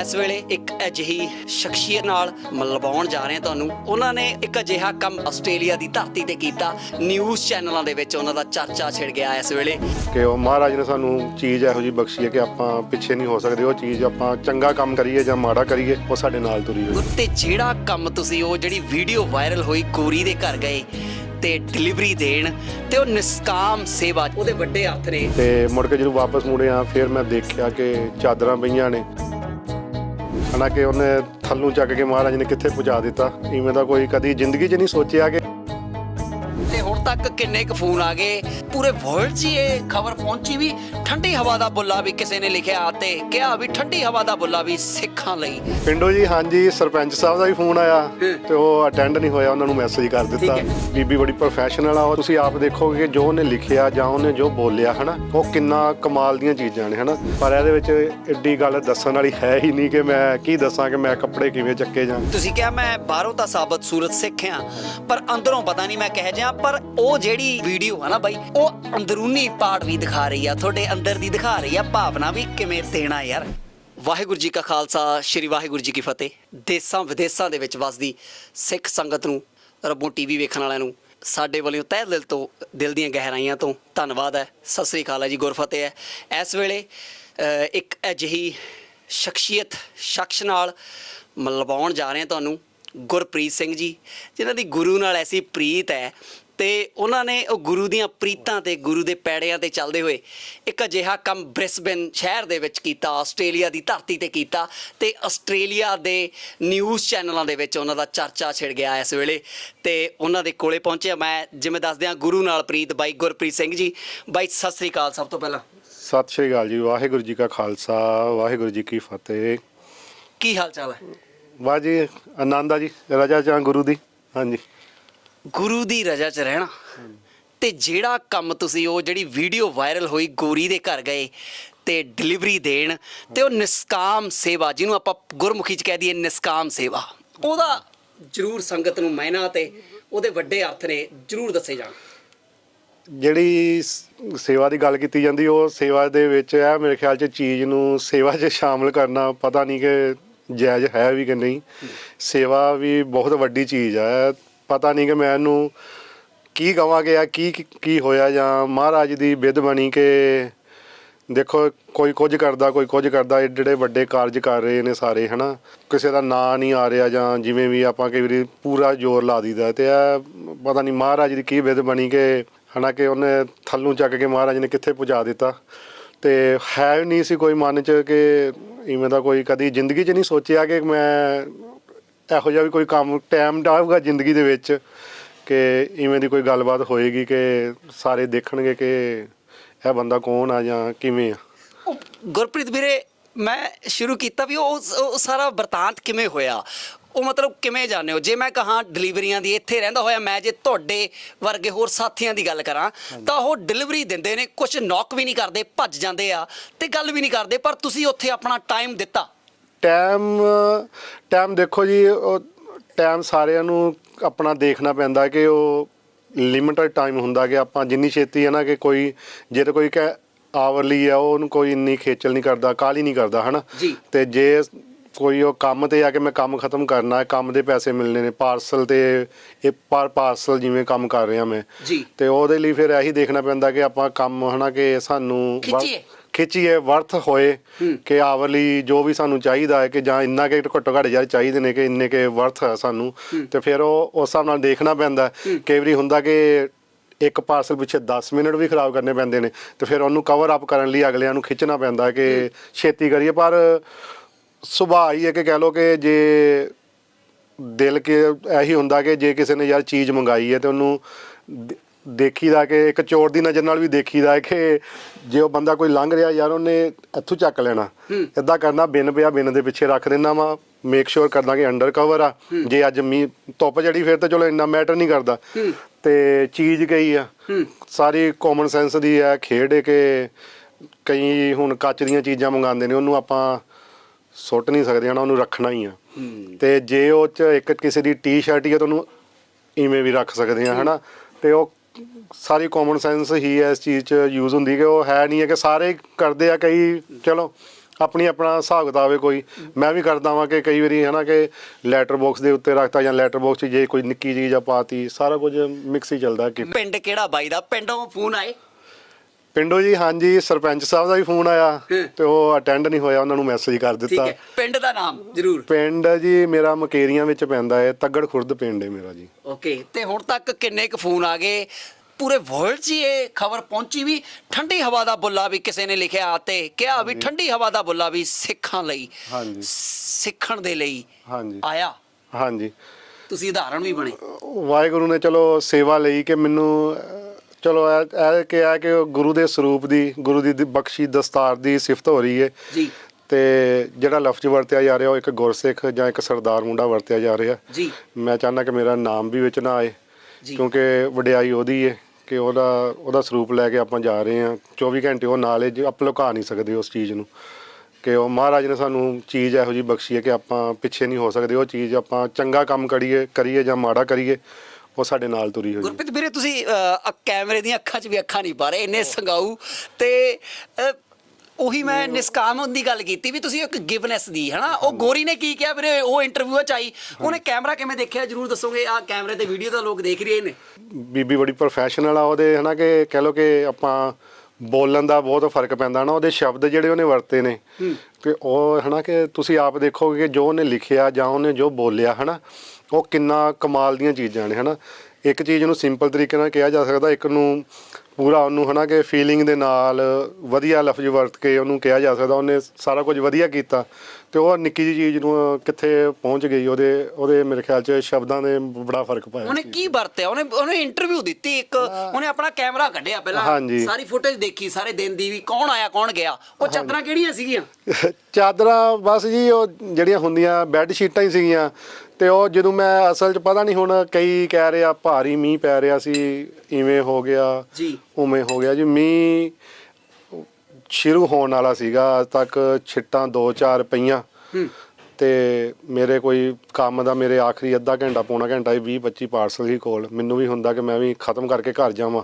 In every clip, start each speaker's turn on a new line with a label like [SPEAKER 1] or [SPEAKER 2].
[SPEAKER 1] ਇਸ ਵੇਲੇ ਇੱਕ ਅਜਿਹੀ ਸ਼ਖਸੀਅਤ ਨਾਲ ਮਿਲਵਾਉਣ ਜਾ ਰਹੇ ਹਾਂ ਤੁਹਾਨੂੰ। ਉਹਨਾਂ ਨੇ ਇੱਕ ਅਜਿਹਾ ਕੰਮ ਆਸਟ੍ਰੇਲੀਆ ਦੀ ਧਰਤੀ ਤੇ ਕੀਤਾ। ਨਿਊਜ਼ ਚੈਨਲਾਂ ਦੇ ਵਿੱਚ ਉਹਨਾਂ ਦਾ ਚਰਚਾ ਛਿੜ ਗਿਆ ਇਸ ਵੇਲੇ।
[SPEAKER 2] ਕਿ ਉਹ ਮਹਾਰਾਜ ਨੇ ਸਾਨੂੰ ਚੀਜ਼ ਇਹੋ ਜੀ ਬਖਸ਼ੀ ਹੈ ਕਿ ਆਪਾਂ ਪਿੱਛੇ ਨਹੀਂ ਹੋ ਸਕਦੇ। ਉਹ ਚੀਜ਼ ਆਪਾਂ ਚੰਗਾ ਕੰਮ ਕਰੀਏ ਜਾਂ ਮਾੜਾ ਕਰੀਏ ਉਹ ਸਾਡੇ ਨਾਲ ਤੁਰੀ ਹੋਈ।
[SPEAKER 1] ਤੇ ਜਿਹੜਾ ਕੰਮ ਤੁਸੀਂ ਉਹ ਜਿਹੜੀ ਵੀਡੀਓ ਵਾਇਰਲ ਹੋਈ ਗੋਰੀ ਦੇ ਘਰ ਗਏ ਤੇ ਡਿਲੀਵਰੀ ਦੇਣ ਤੇ ਉਹ ਨਿਸਕਾਮ ਸੇਵਾ ਉਹਦੇ ਵੱਡੇ ਹੱਥ ਨੇ।
[SPEAKER 2] ਤੇ ਮੁੜ ਕੇ ਜਦੋਂ ਵਾਪਸ ਮੁੜੇ ਆ ਫਿਰ ਮੈਂ ਦੇਖਿਆ ਕਿ ਚਾਦਰਾਂ ਪਈਆਂ ਨੇ। ਹਨਾ ਕਿ ਉਹਨੇ ਥੱਲੋਂ ਚੱਕ ਕੇ ਮਹਾਰਾਜ ਨੇ ਕਿੱਥੇ ਪਹੁੰਚਾ ਦਿੱਤਾ? ਇਵੇਂ ਦਾ ਕੋਈ ਕਦੀ ਜ਼ਿੰਦਗੀ 'ਚ ਨਹੀਂ ਸੋਚਿਆ ਕਿ
[SPEAKER 1] ਤੱਕ ਕਿੰਨੇ ਕੁ ਫੋਨ ਆ ਗਏ? ਪੂਰੇ ਵਰਲਡ 'ਚ ਇਹ ਖਬਰ ਪਹੁੰਚੀ ਵੀ ਠੰਡੀ ਹਵਾ ਦਾ ਬੁੱਲਾ ਵੀ ਕਿਸੇ ਨੇ ਲਿਖਿਆ ਤੇ ਕਿਹਾ ਵੀ ਠੰਡੀ ਹਵਾ ਦਾ ਬੁੱਲਾ ਵੀ ਸਿੱਖਾਂ ਲਈ।
[SPEAKER 2] ਪਿੰਡੋ ਜੀ ਹਾਂਜੀ ਸਰਪੰਚ ਸਾਹਿਬ ਦਾ ਵੀ ਫੋਨ ਆਇਆ ਤੇ ਉਹ ਅਟੈਂਡ ਨਹੀਂ ਹੋਇਆ ਉਹਨਾਂ ਨੂੰ ਮੈਸੇਜ ਕਰ ਦਿੱਤਾ। ਬੀਬੀ ਬੜੀ ਪ੍ਰੋਫੈਸ਼ਨਲ ਆ ਉਹ ਤੁਸੀਂ ਆਪ ਦੇਖੋਗੇ ਕਿ ਜੋ ਉਹਨੇ ਲਿਖਿਆ ਜਾਂ ਉਹਨੇ ਜੋ ਬੋਲਿਆ ਹਨਾ ਉਹ ਕਿੰਨਾ ਕਮਾਲ ਦੀਆਂ ਚੀਜ਼ਾਂ ਨੇ ਹਨਾ। ਪਰ ਇਹਦੇ ਵਿੱਚ ਏਡੀ ਗੱਲ ਦੱਸਣ ਵਾਲੀ ਹੈ ਹੀ ਨਹੀਂ ਕਿ ਮੈਂ ਕੀ ਦੱਸਾਂ ਕਿ ਮੈਂ ਕੱਪੜੇ ਕਿਵੇਂ ਚੱਕੇ ਜਾਂ।
[SPEAKER 1] ਤੁਸੀਂ ਕਿਹਾ ਮੈਂ ਬਾਹਰੋਂ ਤਾਂ ਸਾਬਤ ਸੂਰਤ ਸਿੱਖਿਆ ਪਰ ਅੰਦਰੋਂ ਪਤਾ ਨਹੀਂ ਮੈਂ ਕਹਿ ਜਿਹਾ ਪਰ ਉਹ ਜਿਹੜੀ ਵੀਡੀਓ ਹੈ ਨਾ ਬਾਈ, ਉਹ ਅੰਦਰੂਨੀ ਪਾਰਟ ਵੀ ਦਿਖਾ ਰਹੀ ਆ, ਤੁਹਾਡੇ ਅੰਦਰ ਦੀ ਦਿਖਾ ਰਹੀ ਆ, ਭਾਵਨਾ ਵੀ ਕਿਵੇਂ ਦੇਣਾ ਯਾਰ। ਵਾਹਿਗੁਰੂ ਜੀ ਕਾ ਖਾਲਸਾ, ਸ੍ਰੀ ਵਾਹਿਗੁਰੂ ਜੀ ਕੀ ਫਤਿਹ। ਦੇਸਾਂ ਵਿਦੇਸਾਂ ਦੇ ਵਿੱਚ ਵਸਦੀ ਸਿੱਖ ਸੰਗਤ ਨੂੰ, ਰੱਬੋ ਟੀਵੀ ਵੇਖਣ ਵਾਲਿਆਂ ਨੂੰ, ਸਾਡੇ ਵੱਲੋਂ ਤਹਿ ਦਿਲ ਤੋਂ, ਦਿਲ ਦੀਆਂ ਗਹਿਰਾਈਆਂ ਤੋਂ ਧੰਨਵਾਦ ਹੈ। ਸਤਿ ਸ੍ਰੀ ਅਕਾਲ ਹੈ ਜੀ ਗੁਰਫਤਿਹ ਹੈ। ਇਸ ਵੇਲੇ ਇੱਕ ਅਜਿਹੀ ਸ਼ਖਸੀਅਤ ਸ਼ਖਸ ਨਾਲ ਮਿਲਵਾਉਣ ਜਾ ਰਹੇ ਹਾਂ ਤੁਹਾਨੂੰ, ਗੁਰਪ੍ਰੀਤ ਸਿੰਘ ਜੀ, ਜਿਨ੍ਹਾਂ ਦੀ ਗੁਰੂ ਨਾਲ ਐਸੀ ਪ੍ਰੀਤ ਹੈ ਤੇ ਉਹਨਾਂ ਨੇ ਉਹ ਗੁਰੂ ਦੀਆਂ ਪ੍ਰੀਤਾਂ ਤੇ ਗੁਰੂ ਦੇ ਪੈੜਿਆਂ ਤੇ ਚੱਲਦੇ ਹੋਏ ਇੱਕ ਅਜਿਹਾ ਕੰਮ ਬ੍ਰਿਸਬਨ ਸ਼ਹਿਰ ਦੇ ਵਿੱਚ ਕੀਤਾ ਆਸਟ੍ਰੇਲੀਆ ਦੀ ਧਰਤੀ ਤੇ ਕੀਤਾ ਤੇ ਆਸਟ੍ਰੇਲੀਆ ਦੇ ਨਿਊਜ਼ ਚੈਨਲਾਂ ਦੇ ਵਿੱਚ ਉਹਨਾਂ ਦਾ ਚਰਚਾ ਛਿੜ ਗਿਆ ਇਸ ਵੇਲੇ ਤੇ ਉਹਨਾਂ ਦੇ ਕੋਲੇ ਪਹੁੰਚਿਆ। ਮੈਂ ਜਿਵੇਂ ਦੱਸਦੇ ਹਾਂ ਗੁਰੂ ਨਾਲ ਪ੍ਰੀਤ ਬਾਈ ਗੁਰਪ੍ਰੀਤ ਸਿੰਘ ਜੀ। ਬਾਈ ਸਤਿ ਸ੍ਰੀ ਅਕਾਲ ਸਭ ਤੋਂ ਪਹਿਲਾਂ।
[SPEAKER 2] ਸਤਿ ਸ਼੍ਰੀ ਅਕਾਲ ਜੀ ਵਾਹਿਗੁਰੂ ਜੀ ਕਾ ਖਾਲਸਾ ਵਾਹਿਗੁਰੂ ਜੀ ਕੀ ਫਤਿਹ।
[SPEAKER 1] ਕੀ ਹਾਲ ਚਾਲ ਹੈ?
[SPEAKER 2] ਵਾਹ ਜੀ ਆਨੰਦ ਆ ਜੀ ਰਜਾ ਚਾਂ ਗੁਰੂ ਦੀ ਹਾਂਜੀ।
[SPEAKER 1] ਗੁਰੂ ਦੀ ਰਜ਼ਾ 'ਚ ਰਹਿਣਾ। ਤੇ ਜਿਹੜਾ ਕੰਮ ਤੁਸੀਂ ਉਹ ਜਿਹੜੀ ਵੀਡੀਓ ਵਾਇਰਲ ਹੋਈ ਗੋਰੀ ਦੇ ਘਰ ਗਏ ਤੇ ਡਿਲੀਵਰੀ ਦੇਣ ਤੇ ਉਹ ਨਿਸਕਾਮ ਸੇਵਾ, ਜਿਹਨੂੰ ਆਪਾਂ ਗੁਰਮੁਖੀ 'ਚ ਕਹਿ ਦਈਏ ਨਿਸਕਾਮ ਸੇਵਾ। ਉਹਦਾ ਜ਼ਰੂਰ ਸੰਗਤ ਨੂੰ ਮਾਇਨਾ ਤੇ ਉਹਦੇ ਵੱਡੇ ਅਰਥ ਨੇ, ਜ਼ਰੂਰ ਦੱਸੇ ਜਾਣ।
[SPEAKER 2] ਜਿਹੜੀ ਸੇਵਾ ਦੀ ਗੱਲ ਕੀਤੀ ਜਾਂਦੀ, ਉਹ ਸੇਵਾ ਦੇ ਵਿੱਚ ਹੈ ਮੇਰੇ ਖਿਆਲ 'ਚ ਚੀਜ਼ ਨੂੰ ਸੇਵਾ 'ਚ ਸ਼ਾਮਲ ਕਰਨਾ ਪਤਾ ਨਹੀਂ ਕਿ ਜਾਇਜ਼ ਹੈ ਵੀ ਕਿ ਨਹੀਂ। ਸੇਵਾ ਵੀ ਬਹੁਤ ਵੱਡੀ ਚੀਜ਼ ਹੈ ਪਤਾ ਨਹੀਂ ਕਿ ਮੈਂ ਇਹਨੂੰ ਕੀ ਕਵਾਂਗੇ ਆ ਕੀ ਕੀ- ਹੋਇਆ ਜਾਂ ਮਹਾਰਾਜ ਦੀ ਵਿਧ ਬਣੀ ਕਿ ਦੇਖੋ, ਕੋਈ ਕੁਝ ਕਰਦਾ, ਕੋਈ ਕੁਝ ਕਰਦਾ ਏਡੇ ਵੱਡੇ ਕਾਰਜ ਕਰ ਰਹੇ ਨੇ ਸਾਰੇ, ਹਨਾ? ਕਿਸੇ ਦਾ ਨਾਂ ਨਹੀਂ ਆ ਰਿਹਾ ਜਾਂ ਜਿਵੇਂ ਵੀ ਆਪਾਂ ਕਈ ਵਾਰੀ ਪੂਰਾ ਜ਼ੋਰ ਲਾ ਦਈਦਾ ਤੇ ਇਹ ਪਤਾ ਨਹੀਂ ਮਹਾਰਾਜ ਦੀ ਕੀ ਵਿਧ ਬਣੀ ਕਿ, ਹਨਾ, ਕਿ ਉਹਨੇ ਥੱਲੋਂ ਚੱਕ ਕੇ ਮਹਾਰਾਜ ਨੇ ਕਿੱਥੇ ਪਹੁੰਚਾ ਦਿੱਤਾ? ਤੇ ਹੈ ਵੀ ਨਹੀਂ ਸੀ ਕੋਈ ਮਨ 'ਚ ਕਿ ਇਵੇਂ ਦਾ ਕੋਈ ਕਦੀ ਜ਼ਿੰਦਗੀ 'ਚ ਨਹੀਂ ਸੋਚਿਆ ਕਿ ਮੈਂ ਇਹੋ ਜਿਹਾ ਵੀ ਕੋਈ ਕੰਮ ਟਾਈਮ ਆਊਗਾ ਜ਼ਿੰਦਗੀ ਦੇ ਵਿੱਚ ਕਿ ਇਵੇਂ ਦੀ ਕੋਈ ਗੱਲਬਾਤ ਹੋਏਗੀ ਕਿ ਸਾਰੇ ਦੇਖਣਗੇ ਕਿ ਇਹ ਬੰਦਾ ਕੌਣ ਆ ਜਾਂ ਕਿਵੇਂ ਆ।
[SPEAKER 1] ਉਹ ਗੁਰਪ੍ਰੀਤ ਵੀਰੇ, ਮੈਂ ਸ਼ੁਰੂ ਕੀਤਾ ਵੀ ਉਹ ਉਹ ਸਾਰਾ ਵਰਤਾਂਤ ਕਿਵੇਂ ਹੋਇਆ? ਉਹ ਮਤਲਬ ਕਿਵੇਂ ਜਾਣਦੇ ਹੋ? ਜੇ ਮੈਂ ਕਹਾਂ ਡਿਲੀਵਰੀਆਂ ਦੀ ਇੱਥੇ ਰਹਿੰਦਾ ਹੋਇਆ, ਮੈਂ ਜੇ ਤੁਹਾਡੇ ਵਰਗੇ ਹੋਰ ਸਾਥੀਆਂ ਦੀ ਗੱਲ ਕਰਾਂ, ਤਾਂ ਉਹ ਡਿਲੀਵਰੀ ਦਿੰਦੇ ਨੇ ਕੁਝ ਨੌਕ ਵੀ ਨਹੀਂ ਕਰਦੇ, ਭੱਜ ਜਾਂਦੇ ਆ ਤੇ ਗੱਲ ਵੀ ਨਹੀਂ ਕਰਦੇ, ਪਰ ਤੁਸੀਂ ਉੱਥੇ ਆਪਣਾ ਟਾਈਮ ਦਿੱਤਾ।
[SPEAKER 2] ਟਾਈਮ ਟਾਈਮ ਦੇਖੋ ਜੀ ਉਹ ਟਾਈਮ ਸਾਰਿਆਂ ਨੂੰ ਆਪਣਾ ਦੇਖਣਾ ਪੈਂਦਾ ਕਿ ਉਹ ਲਿਮਿਟਡ ਟਾਈਮ ਹੁੰਦਾ ਕਿ ਆਪਾਂ ਜਿੰਨੀ ਛੇਤੀ ਹੈ ਨਾ ਕਿ ਕੋਈ ਜੇ ਤਾਂ ਕੋਈ ਆਵਰਲੀ ਆ ਉਹ ਉਹਨੂੰ ਕੋਈ ਇੰਨੀ ਖੇਚਲ ਨਹੀਂ ਕਰਦਾ ਕਾਲੀ ਨਹੀਂ ਕਰਦਾ ਹਨਾ। ਤੇ ਜੇ ਕੋਈ ਉਹ ਕੰਮ ਤੇ ਆ ਕੇ ਮੈਂ ਕੰਮ ਖਤਮ ਕਰਨਾ ਹੈ ਕੰਮ ਦੇ ਪੈਸੇ ਮਿਲਣੇ ਨੇ ਪਾਰਸਲ ਤੇ ਇਹ ਪਰ ਪਾਰਸਲ ਜਿਵੇਂ ਕੰਮ ਕਰ ਰਿਹਾ ਮੈਂ। ਤੇ ਉਹਦੇ ਲਈ ਫਿਰ ਇਹੀ ਦੇਖਣਾ ਪੈਂਦਾ ਕਿ ਆਪਾਂ ਕੰਮ ਹਨਾ ਕਿ ਸਾਨੂੰ
[SPEAKER 1] ਖਿੱਚੀਏ।
[SPEAKER 2] ਖਿੱਚੀਏ ਵਰਥ ਹੋਏ ਕਿ ਆਵਰਲੀ ਜੋ ਵੀ ਸਾਨੂੰ ਚਾਹੀਦਾ ਹੈ ਕਿ ਜਾਂ ਇੰਨਾ ਕਿ ਘੱਟੋ ਘੱਟ ਯਾਰ ਚਾਹੀਦੇ ਨੇ ਕਿ ਇੰਨੇ ਕੇ ਵਰਥ ਹੈ ਸਾਨੂੰ। ਤੇ ਫਿਰ ਉਹ ਉਸ ਹਿਸਾਬ ਨਾਲ ਦੇਖਣਾ ਪੈਂਦਾ। ਕਈ ਵਾਰੀ ਹੁੰਦਾ ਕਿ ਇੱਕ ਪਾਰਸਲ ਪਿੱਛੇ 10 ਮਿੰਟ ਵੀ ਖਰਾਬ ਕਰਨੇ ਪੈਂਦੇ ਨੇ ਤੇ ਫਿਰ ਉਹਨੂੰ ਕਵਰ ਅਪ ਕਰਨ ਲਈ ਅਗਲਿਆਂ ਨੂੰ ਖਿੱਚਣਾ ਪੈਂਦਾ ਕਿ ਛੇਤੀ ਕਰੀਏ। ਪਰ ਸੁਭਾਅ ਹੀ ਹੈ ਕਿ ਕਹਿ ਲੋ ਕਿ ਜੇ ਦਿਲ ਕੇ ਇਹੀ ਹੁੰਦਾ ਕਿ ਜੇ ਕਿਸੇ ਨੇ ਯਾਰ ਚੀਜ਼ ਮੰਗਾਈ ਹੈ ਤੇ ਉਹਨੂੰ ਦੇਖੀਦਾ ਕਿ ਇੱਕ ਚੋਰ ਦੀ ਨਜ਼ਰ ਨਾਲ ਵੀ ਦੇਖੀਦਾ ਹੈ ਕਿ ਜੇ ਉਹ ਬੰਦਾ ਕੋਈ ਲੰਘ ਰਿਹਾ ਯਾਰ ਉਹਨੇ ਇੱਥੋਂ ਚੱਕ ਲੈਣਾ। ਇਦਾਂ ਕਰਨਾ ਬਿਨ ਪਿਆ ਬਿਨ ਦੇ ਪਿੱਛੇ ਰੱਖ ਦੇਣਾ ਵਾ ਮੇਕ ਸ਼ੋਰ ਕਰਨਾ ਕਿ ਅੰਡਰ ਕਵਰ ਆ। ਜੇ ਅੱਜ ਮੀ ਧੁੱਪ ਜੜੀ ਫਿਰ ਤਾਂ ਚਲੋ ਇੰਨਾ ਮੈਟਰ ਨਹੀਂ ਕਰਦਾ। ਤੇ ਚੀਜ਼ ਗਈ ਆ। ਸਾਰੀ ਕਾਮਨ ਸੈਂਸ ਦੀ ਹੈ ਖੇਡ ਕਿ ਕਈ ਹੁਣ ਕੱਚ ਦੀਆਂ ਚੀਜ਼ਾਂ ਮੰਗਾਉਂਦੇ ਨੇ ਉਹਨੂੰ ਆਪਾਂ ਸੁੱਟ ਨਹੀਂ ਸਕਦੇ ਹਨਾ ਉਹਨੂੰ ਰੱਖਣਾ ਹੀ ਆ। ਤੇ ਜੇ ਉਹ ਚ ਇੱਕ ਕਿਸੇ ਦੀ ਟੀ-ਸ਼ਰਟ ਹੀ ਆ ਤਾਂ ਉਹਨੂੰ ਇਵੇਂ ਵੀ ਰੱਖ ਸਕਦੇ ਆ ਹਨਾ। ਤੇ ਉਹ ਸਾਰੀ ਕਾਮਨ ਸੈਂਸ ਹੀ ਹੈ ਇਸ ਚੀਜ਼ 'ਚ ਯੂਜ਼ ਹੁੰਦੀ ਕਿ ਉਹ ਹੈ ਨਹੀਂ ਹੈ ਕਿ ਸਾਰੇ ਕਰਦੇ ਆ ਕਈ, ਚਲੋ, ਆਪਣੀ ਆਪਣਾ ਹਿਸਾਬ ਕਿਤਾਬ ਹੈ ਕੋਈ। ਮੈਂ ਵੀ ਕਰਦਾ ਵਾਂ ਕਿ ਕਈ ਵਾਰੀ ਹਨਾ ਕਿ ਲੈਟਰ ਬਾਕਸ ਦੇ ਉੱਤੇ ਰੱਖਤਾ ਜਾਂ ਲੈਟਰ ਬਾਕਸ 'ਚ ਜੇ ਕੋਈ ਨਿੱਕੀ ਚੀਜ਼ ਆ ਪਾਤੀ, ਸਾਰਾ ਕੁਝ ਮਿਕਸ ਹੀ ਚੱਲਦਾ ਕਿ
[SPEAKER 1] ਪਿੰਡ ਕਿਹੜਾ ਬਾਈ ਦਾ? ਪਿੰਡੋਂ ਫੋਨ ਆਏ।
[SPEAKER 2] ਪਿੰਡੋ ਜੀ ਹਾਂਜੀ ਸਰਪੰਚ ਸਾਹਿਬ ਦਾ ਵੀ ਫੋਨ ਆਇਆ। ਤੇ ਉਹ ਅਟੈਂਡ ਨਹੀਂ ਹੋਇਆ ਉਹਨਾਂ ਨੂੰ ਮੈਸੇਜ ਕਰ
[SPEAKER 1] ਠੀਕ
[SPEAKER 2] ਦਿੱਤਾ।
[SPEAKER 1] ਹੈ। ਪਿੰਡ ਦਾ ਨਾਮ ਜ਼ਰੂਰ।
[SPEAKER 2] ਪਿੰਡ ਜੀ ਮੇਰਾ ਮਕੇਰੀਆਂ ਵਿੱਚ ਪੈਂਦਾ ਹੈ ਤੱਗੜ ਖੁਰਦ ਪਿੰਡ ਹੈ ਮੇਰਾ ਜੀ।
[SPEAKER 1] ਓਕੇ ਤੇ ਹੁਣ ਤੱਕ ਕਿੰਨੇ ਕੁ ਫੋਨ ਆ ਗਏ? ਪੂਰੇ ਵਰਲਡ 'ਚ ਹੀ ਇਹ ਖਬਰ ਪਹੁੰਚੀ ਵੀ ਠੰਡੀ ਹਵਾ ਦਾ ਬੁੱਲਾ ਵੀ ਕਿਸੇ ਨੇ ਲਿਖਿਆ ਤੇ ਕਿਹਾ ਵੀ ਠੰਡੀ ਹਵਾ ਦਾ ਬੁੱਲਾ ਵੀ ਸਿੱਖਾਂ ਲਈ
[SPEAKER 2] ਹਾਂਜੀ।
[SPEAKER 1] ਸਿੱਖਣ ਦੇ ਲਈ
[SPEAKER 2] ਹਾਂਜੀ।
[SPEAKER 1] ਆਇਆ।
[SPEAKER 2] ਹਾਂਜੀ।
[SPEAKER 1] ਤੁਸੀਂ ਉਦਾਹਰਣ ਵੀ ਬਣੇ।
[SPEAKER 2] ਵਾਹਿਗੁਰੂ ਨੇ ਚਲੋ ਸੇਵਾ ਲਈ ਕਿ ਮੈਨੂੰ ਚਲੋ ਇਹ ਇਹ ਕਿ ਆ ਕਿ ਗੁਰੂ ਦੇ ਸਰੂਪ ਦੀ ਗੁਰੂ ਦੀ ਬਖਸ਼ੀ ਦਸਤਾਰ ਦੀ ਸਿਫਤ ਹੋ ਰਹੀ ਹੈ।
[SPEAKER 1] ਜੀ।
[SPEAKER 2] ਤੇ ਜਿਹੜਾ ਲਫ਼ਜ਼ ਵਰਤਿਆ ਜਾ ਰਿਹਾ ਉਹ ਇੱਕ ਗੁਰਸਿੱਖ ਜਾਂ ਇੱਕ ਸਰਦਾਰ ਮੁੰਡਾ ਵਰਤਿਆ ਜਾ ਰਿਹਾ।
[SPEAKER 1] ਜੀ।
[SPEAKER 2] ਮੈਂ ਚਾਹੁੰਦਾ ਕਿ ਮੇਰਾ ਨਾਮ ਵੀ ਵਿੱਚ ਨਾ ਆਏ
[SPEAKER 1] ਜੀ।
[SPEAKER 2] ਕਿਉਂਕਿ ਵਡਿਆਈ ਉਹਦੀ ਹੈ ਕਿ ਉਹਦਾ ਉਹਦਾ ਸਰੂਪ ਲੈ ਕੇ ਆਪਾਂ ਜਾ ਰਹੇ ਹਾਂ। 24 ਘੰਟੇ ਉਹ ਨਾਲ ਹੈ ਜੀ ਆਪਾਂ ਲੁਕਾ ਨਹੀਂ ਸਕਦੇ ਉਸ ਚੀਜ਼ ਨੂੰ। ਕਿ ਉਹ ਮਹਾਰਾਜ ਨੇ ਸਾਨੂੰ ਚੀਜ਼ ਇਹੋ ਜੀ ਬਖਸ਼ੀ ਹੈ ਕਿ ਆਪਾਂ ਪਿੱਛੇ ਨਹੀਂ ਹੋ ਸਕਦੇ। ਉਹ ਚੀਜ਼ ਆਪਾਂ ਚੰਗਾ ਕੰਮ ਕਰੀਏ ਕਰੀਏ ਜਾਂ ਮਾੜਾ ਕਰੀਏ ਉਹ ਸਾਡੇ ਨਾਲ ਤੁਰੀ ਹੋਈ ਹੈ।
[SPEAKER 1] ਗੁਰਪ੍ਰੀਤ ਵੀਰੇ ਤੁਸੀਂ ਅਹ, ਅ- ਕੈਮਰੇ ਦੀਆਂ ਅੱਖਾਂ 'ਚ ਵੀ ਅੱਖਾਂ ਨਹੀਂ ਪਾ ਰਹੇ ਇੰਨੇ ਸੰਗਾਊ। ਤੇ ਉਹੀ ਮੈਂ ਨਿਸਕਾਮ ਦੀ ਗੱਲ ਕੀਤੀ ਵੀ ਤੁਸੀਂ ਇੱਕ ਗਿਵਨੈਸ ਦੀ ਹਨਾ? ਉਹ ਗੋਰੀ ਨੇ ਕੀ ਕਿਹਾ ਵੀਰੇ? ਉਹ ਇੰਟਰਵਿਊ 'ਚ ਆਈ। ਉਹਨੇ ਕੈਮਰਾ ਕਿਵੇਂ ਦੇਖਿਆ? ਜਰੂਰ ਦੱਸੋਗੇ। ਆ ਕੈਮਰੇ ਤੇ ਵੀਡੀਓ ਤਾਂ ਲੋਕ ਦੇਖ ਰਹੇ ਨੇ।
[SPEAKER 2] ਬੀਬੀ ਬੜੀ ਪ੍ਰੋਫੈਸ਼ਨਲ ਆ ਉਹਦੇ ਹਨਾ ਕਿ ਕਹਿ ਲੋ ਕਿ ਆਪਾਂ ਬੋਲਣ ਦਾ ਬਹੁਤ ਫ਼ਰਕ ਪੈਂਦਾ ਨਾ ਉਹਦੇ ਸ਼ਬਦ ਜਿਹੜੇ ਉਹਨੇ ਵਰਤੇ ਨੇ। ਕਿ ਉਹ ਹਨਾ ਕਿ ਤੁਸੀਂ ਆਪ ਦੇਖੋਗੇ ਕਿ ਜੋ ਉਹਨੇ ਲਿਖਿਆ ਜਾਂ ਉਹਨੇ ਜੋ ਬੋਲਿਆ ਹਨਾ ਉਹ ਕਿੰਨਾ ਕਮਾਲ ਦੀਆਂ ਚੀਜ਼ਾਂ ਨੇ ਹਨਾ। ਇੱਕ ਚੀਜ਼ ਨੂੰ ਸਿੰਪਲ ਤਰੀਕੇ ਨਾਲ ਕਿਹਾ ਜਾ ਸਕਦਾ ਇੱਕ ਨੂੰ ਪੂਰਾ ਉਹਨੂੰ ਹਨਾ ਕਿ ਫੀਲਿੰਗ ਦੇ ਨਾਲ ਵਧੀਆ ਲਫ਼ਜ਼ ਵਰਤ ਕੇ ਉਹਨੂੰ ਕਿਹਾ ਜਾ ਸਕਦਾ ਉਹਨੇ ਸਾਰਾ ਕੁਝ ਵਧੀਆ ਕੀਤਾ ਤੇ ਉਹ ਨਿੱਕੀ ਜਿਹੀ ਚੀਜ਼ ਨੂੰ ਕਿੱਥੇ ਪਹੁੰਚ ਗਈ ਉਹਦੇ ਉਹਦੇ ਮੇਰੇ ਖਿਆਲ 'ਚ ਸ਼ਬਦਾਂ ਦੇ ਬੜਾ ਫ਼ਰਕ ਪਾਇਆ
[SPEAKER 1] ਉਹਨੇ। ਕੀ ਵਰਤਿਆ? ਉਹਨੇ ਉਹਨੇ ਇੰਟਰਵਿਊ ਦਿੱਤੀ ਇੱਕ ਉਹਨੇ ਆਪਣਾ ਕੈਮਰਾ ਕੱਢਿਆ ਪਹਿਲਾਂ। ਸਾਰੀ ਫੁਟੇਜ ਦੇਖੀ ਸਾਰੇ ਦਿਨ ਦੀ ਵੀ ਕੌਣ ਆਇਆ ਕੌਣ ਗਿਆ। ਉਹ ਚਾਦਰਾਂ ਕਿਹੜੀਆਂ ਸੀਗੀਆਂ?
[SPEAKER 2] ਚਾਦਰਾਂ ਬਸ ਜੀ ਉਹ ਜਿਹੜੀਆਂ ਹੁੰਦੀਆਂ ਬੈੱਡ ਸ਼ੀਟਾਂ ਹੀ ਸੀਗੀਆਂ। ਤੇ ਉਹ ਜਦੋਂ ਮੈਂ ਅਸਲ 'ਚ ਪਤਾ ਨਹੀਂ ਹੁਣ ਕਈ ਕਹਿ ਰਿਹਾ ਭਾਰੀ ਮੀਂਹ ਪੈ ਰਿਹਾ ਸੀ ਇਵੇਂ ਹੋ ਗਿਆ
[SPEAKER 1] ਜੀ।
[SPEAKER 2] ਉਵੇਂ ਹੋ ਗਿਆ ਜੀ ਮੀਂਹ ਸ਼ੁਰੂ ਹੋਣ ਵਾਲਾ ਸੀਗਾ ਅੱਜ ਤੱਕ ਛਿੱਟਾਂ 2-4 ਪਈਆਂ
[SPEAKER 1] ਹੂੰ
[SPEAKER 2] ਤੇ ਮੇਰੇ ਕੋਈ ਕੰਮ ਦਾ ਮੇਰੇ ਆਖਰੀ ਅੱਧਾ ਘੰਟਾ ਪੌਣਾ ਘੰਟਾ ਹੀ 20 25 ਪਾਰਸਲ ਹੀ ਕੋਲ ਮੈਨੂੰ ਵੀ ਹੁੰਦਾ ਕਿ ਮੈਂ ਵੀ ਖਤਮ ਕਰਕੇ ਘਰ ਜਾਵਾਂ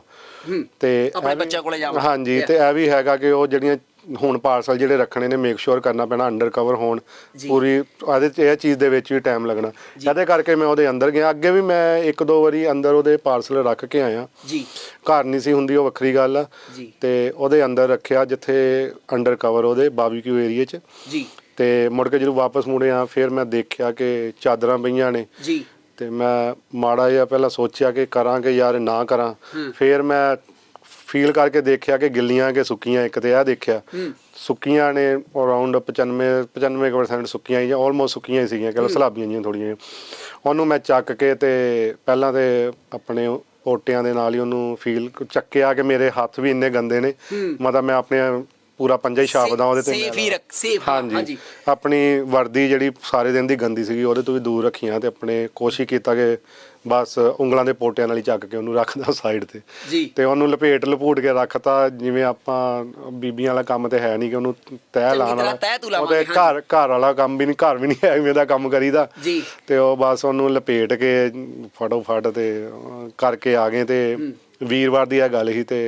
[SPEAKER 2] ਤੇ
[SPEAKER 1] ਆਪਣੇ
[SPEAKER 2] ਇਹ ਵੀ-
[SPEAKER 1] ਬੱਚਿਆਂ ਕੋਲੇ ਜਾਵਾਂ।
[SPEAKER 2] ਹਾਂਜੀ. ਤੇ ਇਹ ਵੀ ਹੈਗਾ ਕਿ ਉਹ ਜਿਹੜੀਆਂ ਹੁਣ ਪਾਰਸਲ ਜਿਹੜੇ ਰੱਖਣੇ ਨੇ ਮੇਕ ਸ਼ੋਰ ਕਰਨਾ ਪੈਣਾ ਅੰਡਰ ਕਵਰ ਹੋਣ। ਪੂਰੀ ਇਹਦੇ ਚ ਇਹ ਚੀਜ਼ ਦੇ ਵਿੱਚ ਵੀ ਟਾਈਮ ਲੱਗਣਾ। ਇਹਦੇ ਕਰਕੇ ਮੈਂ ਉਹਦੇ ਅੰਦਰ ਗਿਆ। ਅੱਗੇ ਵੀ ਮੈਂ ਇੱਕ ਦੋ ਵਾਰੀ ਅੰਦਰ ਉਹਦੇ ਪਾਰਸਲ ਰੱਖ ਕੇ ਆਇਆ।
[SPEAKER 1] ਜੀ।
[SPEAKER 2] ਘਰ ਨਹੀਂ ਸੀ ਹੁੰਦੀ ਉਹ ਵੱਖਰੀ ਗੱਲ ਆ। ਤੇ ਉਹਦੇ ਅੰਦਰ ਰੱਖਿਆ ਜਿੱਥੇ ਅੰਡਰ ਕਵਰ ਉਹਦੇ ਬਾਰਬੀਕਿਊ ਏਰੀਆ 'ਚ।
[SPEAKER 1] ਜੀ।
[SPEAKER 2] ਤੇ ਮੁੜ ਕੇ ਜਦੋਂ ਵਾਪਸ ਮੁੜਿਆ ਫਿਰ ਮੈਂ ਦੇਖਿਆ ਕਿ ਚਾਦਰਾਂ ਪਈਆਂ ਨੇ।
[SPEAKER 1] ਜੀ।
[SPEAKER 2] ਤੇ ਮੈਂ ਮਾੜਾ ਜਿਹਾ ਪਹਿਲਾਂ ਸੋਚਿਆ ਕਿ ਕਰਾਂ ਕਿ ਯਾਰ ਨਾ ਕਰਾਂ। ਫਿਰ ਮੈਂ ਫੀਲ ਕਰਕੇ ਦੇਖਿਆ ਕਿ ਗਿੱਲੀਆਂ ਕਿ ਸੁੱਕੀਆਂ ਇੱਕ ਤੇ ਇਹ ਦੇਖਿਆ। ਸੁੱਕੀਆਂ ਨੇ ਅਰਾਊਂਡ 95 95% ਸੁੱਕੀਆਂ ਹੀ ਜਾਂ ਆਲਮੋਸਟ ਸੁੱਕੀਆਂ ਹੀ ਸੀਗੀਆਂ ਕਿ ਸਲਾਬੀਆਂ ਜੀਆਂ ਥੋੜੀਆਂ ਉਹਨੂੰ ਮੈਂ ਚੱਕ ਕੇ ਤੇ ਪਹਿਲਾਂ ਤੇ ਆਪਣੇ ਓਟਿਆਂ ਦੇ ਨਾਲ ਹੀ ਉਹਨੂੰ ਫੀਲ ਚੱਕਿਆ ਕਿ ਮੇਰੇ ਹੱਥ ਵੀ ਇੰਨੇ ਗੰਦੇ ਨੇ। ਮਤਲਬ ਮੈਂ ਆਪਣੇ ਪੂਰਾ ਪੰਜਾ ਹੀ ਛਾਪਦਾ ਉਹਦੇ ਤੇ
[SPEAKER 1] ਸੇਫ ਹੀ ਰੱਖ ਸੇਫ ਹਾਂਜੀ।
[SPEAKER 2] ਆਪਣੀ ਵਰਦੀ ਜਿਹੜੀ ਸਾਰੇ ਦਿਨ ਦੀ ਗੰਦੀ ਸੀਗੀ ਉਹਦੇ ਤੋਂ ਵੀ ਦੂਰ ਰੱਖੀਆਂ ਤੇ ਆਪਣੇ ਕੋਸ਼ਿਸ਼ ਕੀਤਾ ਕਿ ਬਸ ਉਂਗਲਾਂ ਦੇ ਪੋਟਿਆਂ ਨਾਲ ਹੀ ਚੱਕ ਕੇ ਉਹਨੂੰ ਰੱਖਦਾ ਸਾਈਡ ਤੇ। ਤੇ ਉਹਨੂੰ ਲਪੇਟ ਲਪੂਟ ਕੇ ਰੱਖਤਾ ਜਿਵੇਂ ਆਪਾਂ ਬੀਬੀਆਂ ਵਾਲਾ ਕੰਮ ਤੇ ਹੈ ਨਹੀਂ ਕਿ ਉਹਨੂੰ ਤਹਿ
[SPEAKER 1] ਤੂੰ ਲਾਵਾਂਗੇ,
[SPEAKER 2] ਉਹਦੇ ਘਰ ਘਰ ਵਾਲਾ ਕੰਮ ਵੀ ਨਹੀਂ ਘਰ ਵੀ ਨਹੀਂ ਹੈ ਐਵੇਂ ਦਾ ਕੰਮ ਕਰੀਦਾ। ਤੇ ਉਹ ਬਸ ਉਹਨੂੰ ਲਪੇਟ ਕੇ ਫਟੋ ਫਟ ਤੇ ਕਰਕੇ ਆ ਗਏ ਤੇ ਵੀਰਵਾਰ ਦੀ ਇਹ ਗੱਲ ਸੀ ਤੇ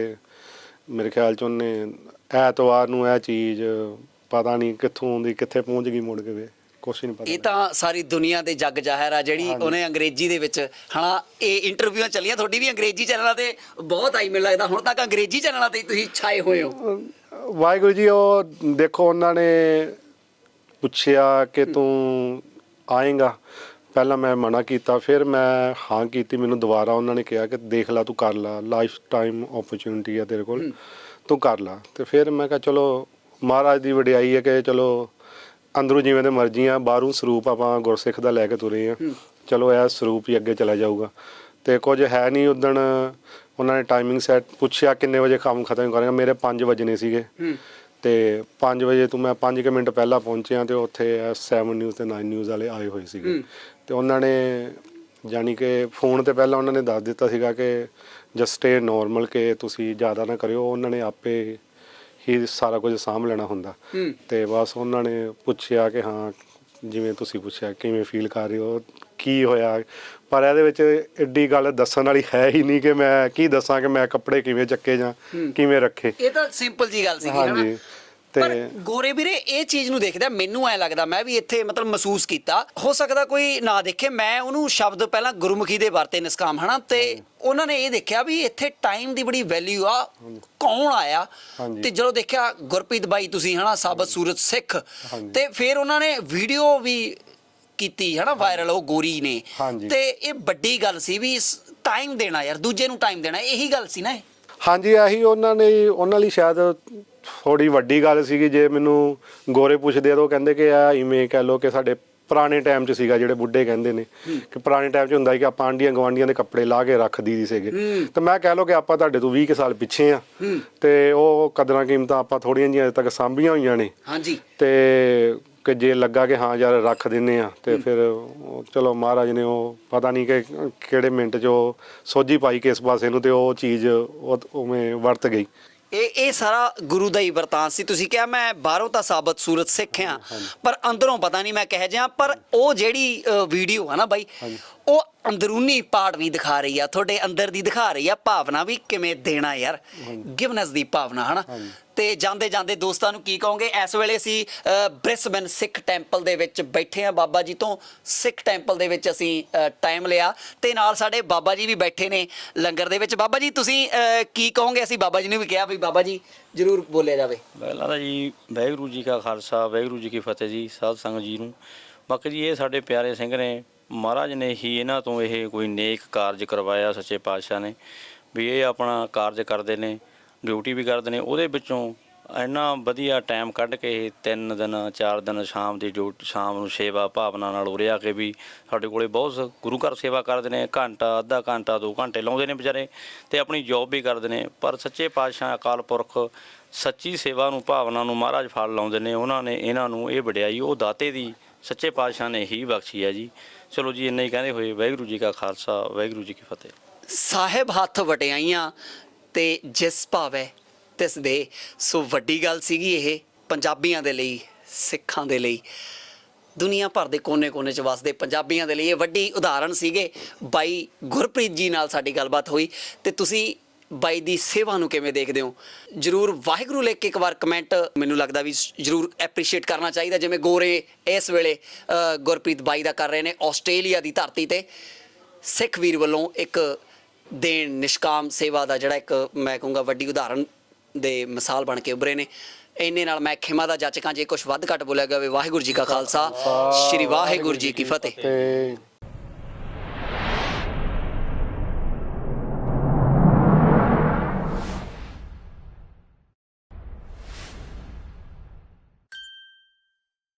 [SPEAKER 2] ਮੇਰੇ ਖਿਆਲ ਚ ਉਹਨੇ ਐਤਵਾਰ ਨੂੰ ਇਹ ਚੀਜ਼ ਪਤਾ ਨਹੀਂ ਕਿੱਥੋਂ ਆਉਂਦੀ ਕਿੱਥੇ ਪਹੁੰਚ ਗਈ ਮੁੜ ਕੇ ਕੁਛ ਨਹੀਂ ਪਤਾ
[SPEAKER 1] ਇਹ ਤਾਂ ਸਾਰੀ ਦੁਨੀਆ ਦੇ ਜੱਗ ਜ਼ਾਹਿਰ ਆ ਜਿਹੜੀ ਉਹਨੇ ਅੰਗਰੇਜ਼ੀ ਦੇ ਵਿੱਚ ਹਣਾ ਇਹ ਇੰਟਰਵਿਊਆਂ ਚੱਲੀਆਂ ਤੁਹਾਡੀ ਵੀ ਅੰਗਰੇਜ਼ੀ ਚੈਨਲਾਂ ਤੇ ਬਹੁਤ ਆਈ ਮੈਨੂੰ ਲੱਗਦਾ ਹੁਣ ਤੱਕ ਅੰਗਰੇਜ਼ੀ ਚੈਨਲਾਂ ਤੇ ਤੁਸੀਂ ਛਾਏ ਹੋਏ ਹੋ।
[SPEAKER 2] ਵਾਹਿਗੁਰੂ ਜੀ ਉਹ ਦੇਖੋ ਉਹਨਾਂ ਨੇ ਪੁੱਛਿਆ ਕਿ ਤੂੰ ਆਏਗਾ? ਪਹਿਲਾਂ ਮੈਂ ਮਨਾ ਕੀਤਾ ਫਿਰ ਮੈਂ ਹਾਂ ਕੀਤੀ ਮੈਨੂੰ ਦੁਬਾਰਾ ਉਹਨਾਂ ਨੇ ਕਿਹਾ ਕਿ ਦੇਖ ਲੈ ਤੂੰ ਕਰ ਲੈ ਲਾਈਫ ਟਾਈਮ ਓਪਰਚੁਨਿਟੀ ਆ ਤੇਰੇ ਕੋਲ। ਤੂੰ ਕਰ ਲੈ। ਤੇ ਫਿਰ ਮੈਂ ਕਿਹਾ ਚਲੋ ਮਹਾਰਾਜ ਦੀ ਵਡਿਆਈ ਹੈ ਕਿ ਚਲੋ ਅੰਦਰੋਂ ਜਿਵੇਂ ਦੇ ਮਰਜ਼ੀ ਆ ਬਾਹਰੋਂ ਸਰੂਪ ਆਪਾਂ ਗੁਰਸਿੱਖ ਦਾ ਲੈ ਕੇ ਤੁਰੇ ਆ। ਚਲੋ ਇਹ ਸਰੂਪ ਹੀ ਅੱਗੇ ਚਲਾ ਜਾਊਗਾ। ਤੇ ਕੁਝ ਹੈ ਨਹੀਂ ਉਦਣ ਉਹਨਾਂ ਨੇ ਟਾਈਮਿੰਗ ਸੈੱਟ ਪੁੱਛਿਆ ਕਿੰਨੇ ਵਜੇ ਕੰਮ ਖਤਮ ਕਰਾਂਗਾ? ਮੇਰੇ 5 ਵਜੇ ਸੀਗੇ। ਤੇ 5 ਵਜੇ ਤੋਂ ਮੈਂ 5 ਕੁ ਮਿੰਟ ਪਹਿਲਾਂ ਪਹੁੰਚਿਆ ਤੇ ਉੱਥੇ 7 ਨਿਊਜ਼ ਤੇ 9 ਨਿਊਜ਼ ਵਾਲੇ ਆਏ ਹੋਏ ਸੀਗੇ। ਤੇ ਉਹਨਾਂ ਨੇ ਜਾਨੀ ਕਿ ਫੋਨ ਤੇ ਪਹਿਲਾਂ ਉਹਨਾਂ ਨੇ ਦੱਸ ਦਿੱਤਾ ਸੀਗਾ ਕਿ ਜਸਟ ਸਟੇ ਨਾਰਮਲ ਕਿ ਤੁਸੀਂ ਜ਼ਿਆਦਾ ਨਾ ਕਰਿਓ ਉਹਨਾਂ ਨੇ ਆਪੇ ਹੀ ਸਾਰਾ ਕੁਝ ਸਾਂਭ ਲੈਣਾ ਹੁੰਦਾ।
[SPEAKER 1] ਹੂੰ।
[SPEAKER 2] ਤੇ ਬਸ ਉਹਨਾਂ ਨੇ ਪੁੱਛਿਆ ਕਿ ਹਾਂ ਜਿਵੇਂ ਤੁਸੀਂ ਪੁੱਛਿਆ ਕਿਵੇਂ ਫੀਲ ਕਰ ਰਹੇ ਹੋ ਕੀ ਹੋਇਆ? ਪਰ ਇਹਦੇ ਵਿੱਚ ਐਡੀ ਗੱਲ ਦੱਸਣ ਵਾਲੀ ਹੈ ਹੀ ਨਹੀਂ ਕਿ ਮੈਂ ਕੀ ਦੱਸਾਂ ਕਿ ਮੈਂ ਕੱਪੜੇ ਕਿਵੇਂ ਚੱਕੇ ਜਾਂ। ਕਿਵੇਂ ਰੱਖੇ।
[SPEAKER 1] ਇਹ ਤਾਂ ਸਿੰਪਲ ਜੀ ਗੱਲ ਸੀਗੀ ਹਨਾ?
[SPEAKER 2] ਹਾਂਜੀ
[SPEAKER 1] ਪਰ ਗੋਰੇ ਵੀਰੇ ਇਹ ਚੀਜ਼ ਨੂੰ ਦੇਖਦਾ ਮੈਨੂੰ ਐ ਲੱਗਦਾ ਮੈਂ ਵੀ ਇੱਥੇ ਮਤਲਬ ਮਹਿਸੂਸ ਕੀਤਾ। ਹੋ ਸਕਦਾ ਕੋਈ ਨਾ ਦੇਖੇ ਮੈਂ ਉਹਨੂੰ ਸ਼ਬਦ ਪਹਿਲਾਂ ਗੁਰਮੁਖੀ ਦੇ ਵਰਤੇ ਨਿਸਕਾਮ ਹਨਾ? ਤੇ ਉਹਨਾਂ ਨੇ ਇਹ ਦੇਖਿਆ ਵੀ ਇੱਥੇ ਟਾਈਮ ਦੀ ਬੜੀ ਵੈਲਿਊ ਆ ਕੌਣ ਆਇਆ। ਤੇ ਜਦੋਂ ਦੇਖਿਆ ਗੁਰਪ੍ਰੀਤ ਬਾਈ ਤੁਸੀਂ ਹਨਾ ਸਾਬਤ ਸੂਰਤ ਸਿੱਖ। ਤੇ ਫਿਰ ਉਹਨਾਂ ਨੇ ਵੀਡੀਓ ਵੀ ਕੀਤੀ ਹਨਾ ਵਾਇਰਲ ਉਹ ਗੋਰੀ ਨੇ। ਤੇ ਇਹ ਵੱਡੀ ਗੱਲ ਸੀ ਵੀ ਟਾਈਮ ਦੇਣਾ ਯਾਰ ਦੂਜੇ ਨੂੰ ਟਾਈਮ ਦੇਣਾ ਇਹੀ ਗੱਲ ਸੀ ਨਾ ਇਹ?
[SPEAKER 2] ਹਾਂਜੀ ਆਹੀ ਉਹਨਾਂ ਨੇ ਉਹਨਾਂ ਲਈ ਸ਼ਾਇਦ ਥੋੜੀ ਵੱਡੀ ਗੱਲ ਸੀਗੀ ਜੇ ਮੈਨੂੰ ਗੋਰੇ ਪੁੱਛਦੇ ਆ ਤਾਂ ਉਹ ਕਹਿੰਦੇ ਕਿ ਆ ਇਵੇਂ ਕਹਿ ਲੋ ਕਿ ਸਾਡੇ ਪੁਰਾਣੇ ਟਾਈਮ 'ਚ ਸੀਗਾ ਜਿਹੜੇ ਬੁੱਢੇ ਕਹਿੰਦੇ ਨੇ ਕਿ ਪੁਰਾਣੇ ਟਾਈਮ 'ਚ ਹੁੰਦਾ ਸੀ ਕਿ ਆਪਾਂ ਆਂਡੀਆਂ ਗਵਾਂਡੀਆਂ ਦੇ ਕੱਪੜੇ ਲਾ ਕੇ ਰੱਖ ਦੀ ਸੀਗੇ। ਤੇ ਮੈਂ ਕਹਿ ਲੋ ਕਿ ਆਪਾਂ ਤੁਹਾਡੇ ਤੋਂ 20 ਕੁ ਸਾਲ ਪਿੱਛੇ ਆ। ਤੇ ਉਹ ਕਦਰਾਂ ਕੀਮਤਾਂ ਆਪਾਂ ਥੋੜੀਆਂ ਜਿਹੀਆਂ ਅਜੇ ਤੱਕ ਸਾਂਭੀਆਂ ਹੋਈਆਂ ਨੇ।
[SPEAKER 1] ਹਾਂਜੀ।
[SPEAKER 2] ਤੇ ਕਿ ਜੇ ਲੱਗਾ ਕਿ ਹਾਂ ਯਾਰ ਰੱਖ ਦਿੰਨੇ ਆ ਤੇ ਫਿਰ ਚਲੋ ਮਹਾਰਾਜ ਨੇ ਉਹ ਪਤਾ ਨਹੀਂ ਕਿ ਕਿਹੜੇ ਮਿੰਟ 'ਚ ਉਹ ਸੋਝੀ ਪਾਈ ਕਿਸ ਪਾਸੇ ਨੂੰ ਤੇ ਉਹ ਚੀਜ਼ ਉਵੇਂ ਵਰਤ ਗਈ।
[SPEAKER 1] ਇਹ ਇਹ ਸਾਰਾ ਗੁਰੂ ਦਾ ਹੀ ਵਰਤਾਂਤ ਸੀ। ਤੁਸੀਂ ਕਿਹਾ ਮੈਂ ਬਾਹਰੋਂ ਤਾਂ ਸਾਬਤ ਸੂਰਤ ਸਿੱਖਿਆ ਪਰ ਅੰਦਰੋਂ ਪਤਾ ਨਹੀਂ ਮੈਂ ਕਹਿ ਜਿਹਾ ਪਰ ਉਹ ਜਿਹੜੀ ਵੀਡੀਓ ਹੈ ਨਾ ਬਾਈ ਉਹ ਅੰਦਰੂਨੀ ਪਾਰਟ ਵੀ ਦਿਖਾ ਰਹੀ ਆ ਤੁਹਾਡੇ ਅੰਦਰ ਦੀ ਦਿਖਾ ਰਹੀ ਆ ਭਾਵਨਾ ਵੀ ਕਿਵੇਂ ਦੇਣਾ ਯਾਰ ਗਿਵਨੈਸ ਦੀ ਭਾਵਨਾ ਹਨਾ? ਤੇ ਜਾਂਦੇ ਜਾਂਦੇ ਦੋਸਤਾਂ ਨੂੰ ਕੀ ਕਹੋਗੇ? ਇਸ ਵੇਲੇ ਅਸੀਂ ਬ੍ਰਿਸਬਨ ਸਿੱਖ ਟੈਂਪਲ ਦੇ ਵਿੱਚ ਬੈਠੇ ਆ ਬਾਬਾ ਜੀ ਤੋਂ ਸਿੱਖ ਟੈਂਪਲ ਦੇ ਵਿੱਚ ਅਸੀਂ ਟਾਈਮ ਲਿਆ। ਤੇ ਨਾਲ ਸਾਡੇ ਬਾਬਾ ਜੀ ਵੀ ਬੈਠੇ ਨੇ ਲੰਗਰ ਦੇ ਵਿੱਚ। ਬਾਬਾ ਜੀ, ਤੁਸੀਂ ਕੀ ਕਹੋਗੇ? ਅਸੀਂ ਬਾਬਾ ਜੀ ਨੂੰ ਵੀ ਕਿਹਾ ਵੀ ਬਾਬਾ ਜੀ ਜਰੂਰ ਬੋਲਿਆ ਜਾਵੇ।
[SPEAKER 3] ਪਹਿਲਾਂ ਤਾਂ ਜੀ, ਵਾਹਿਗੁਰੂ ਜੀ ਕਾ ਖਾਲਸਾ, ਵਾਹਿਗੁਰੂ ਜੀ ਕੀ ਫਤਿਹ ਜੀ, ਸਾਧ ਸੰਗਤ ਜੀ ਨੂੰ। ਬਾਕੀ ਜੀ, ਇਹ ਸਾਡੇ ਪਿਆਰੇ ਸਿੰਘ ਨੇ, ਮਹਾਰਾਜ ਨੇ ਹੀ ਇਹਨਾਂ ਤੋਂ ਇਹ ਕੋਈ ਨੇਕ ਕਾਰਜ ਕਰਵਾਇਆ ਸੱਚੇ ਪਾਤਸ਼ਾਹ ਨੇ। ਵੀ ਇਹ ਆਪਣਾ ਕਾਰਜ ਕਰਦੇ ਨੇ। ਡਿਊਟੀ ਵੀ ਕਰਦੇ ਨੇ, ਉਹਦੇ ਵਿੱਚੋਂ ਇੰਨਾ ਵਧੀਆ ਟਾਈਮ ਕੱਢ ਕੇ ਇਹ ਤਿੰਨ ਦਿਨ, ਚਾਰ ਦਿਨ ਸ਼ਾਮ ਦੀ ਡਿਊਟੀ, ਸ਼ਾਮ ਨੂੰ ਸੇਵਾ ਭਾਵਨਾ ਨਾਲ ਉਰੇ ਆ ਕੇ ਵੀ ਸਾਡੇ ਕੋਲੇ ਬਹੁਤ ਗੁਰੂ ਘਰ ਸੇਵਾ ਕਰਦੇ ਨੇ, ਘੰਟਾ, ਅੱਧਾ ਘੰਟਾ, ਦੋ ਘੰਟੇ ਲਾਉਂਦੇ ਨੇ ਵਿਚਾਰੇ ਤੇ ਆਪਣੀ ਜੌਬ ਵੀ ਕਰਦੇ ਨੇ। ਪਰ ਸੱਚੇ ਪਾਤਸ਼ਾਹ ਅਕਾਲ ਪੁਰਖ ਸੱਚੀ ਸੇਵਾ ਨੂੰ, ਭਾਵਨਾ ਨੂੰ ਮਹਾਰਾਜ ਫਲ ਲਾਉਂਦੇ ਨੇ, ਉਹਨਾਂ ਨੇ ਇਹਨਾਂ ਨੂੰ ਇਹ ਵਡਿਆਈ, ਉਹ ਦਾਤੇ ਦੀ ਸੱਚੇ ਪਾਤਸ਼ਾਹ ਨੇ ਹੀ ਬਖਸ਼ੀ ਹੈ ਜੀ। ਚਲੋ ਜੀ, ਇੰਨਾ ਹੀ ਕਹਿੰਦੇ ਹੋਏ, ਵਾਹਿਗੁਰੂ ਜੀ ਕਾ ਖਾਲਸਾ, ਵਾਹਿਗੁਰੂ ਜੀ ਕੀ ਫਤਿਹ।
[SPEAKER 1] ਸਾਹਿਬ ਹੱਥ ਵਟਿਆਈਆਂ ਤੇ ਜਿਸ ਭਾਵੇ ਤਿਸ ਦੇ। ਸੋ ਵੱਡੀ ਗੱਲ ਸੀਗੀ ਇਹ ਪੰਜਾਬੀਆਂ ਦੇ ਲਈ, ਸਿੱਖਾਂ ਦੇ ਲਈ। ਦੁਨੀਆ ਭਰ ਦੇ ਕੋਨੇ-ਕੋਨੇ ਚ ਵਸਦੇ ਪੰਜਾਬੀਆਂ ਦੇ ਲਈ ਇਹ ਵੱਡੀ ਉਦਾਹਰਣ ਸੀਗੇ। ਬਾਈ ਗੁਰਪ੍ਰੀਤ ਜੀ ਨਾਲ ਸਾਡੀ ਗੱਲਬਾਤ ਹੋਈ ਤੇ ਤੁਸੀਂ ਬਾਈ ਦੀ ਸੇਵਾ ਨੂੰ ਕਿਵੇਂ ਦੇਖਦੇ ਹੋ? ਜਰੂਰ ਵਾਹਿਗੁਰੂ ਲਿਖ ਕੇ ਇੱਕ ਵਾਰ ਕਮੈਂਟ ਮੈਨੂੰ ਲੱਗਦਾ ਵੀ ਜਰੂਰ ਐਪਰੀਸ਼ੀਏਟ ਕਰਨਾ ਚਾਹੀਦਾ। ਜਿਵੇਂ ਗੋਰੇ ਇਸ ਵੇਲੇ ਗੁਰਪ੍ਰੀਤ ਬਾਈ ਦਾ ਕਰ ਰਹੇ ਨੇ ਆਸਟ੍ਰੇਲੀਆ ਦੀ ਧਰਤੀ ਤੇ। ਸਿੱਖ ਵੀਰ ਵੱਲੋਂ ਇੱਕ ਦੇਣ ਨਿਸ਼ਕਾਮ ਸੇਵਾ ਦਾ ਜਿਹੜਾ ਇੱਕ ਮੈਂ ਕਹੂੰਗਾ ਵੱਡੀ ਉਦਾਹਰਣ ਦੇ ਮਿਸਾਲ ਬਣ ਕੇ ਉੱਭਰੇ ਨੇ। ਇੰਨੇ ਨਾਲ ਮੈਂ ਖਿਮਾ ਦਾ ਜਾਚਕਾਂ ਜੇ ਕੁਝ ਵੱਧ ਘੱਟ ਬੋਲਿਆ ਗਿਆ ਹੋਵੇ ਵਾਹਿਗੁਰੂ ਜੀ ਕਾ ਖਾਲਸਾ ਸ੍ਰੀ ਵਾਹਿਗੁਰੂ ਜੀ ਕੀ ਫਤਿਹ।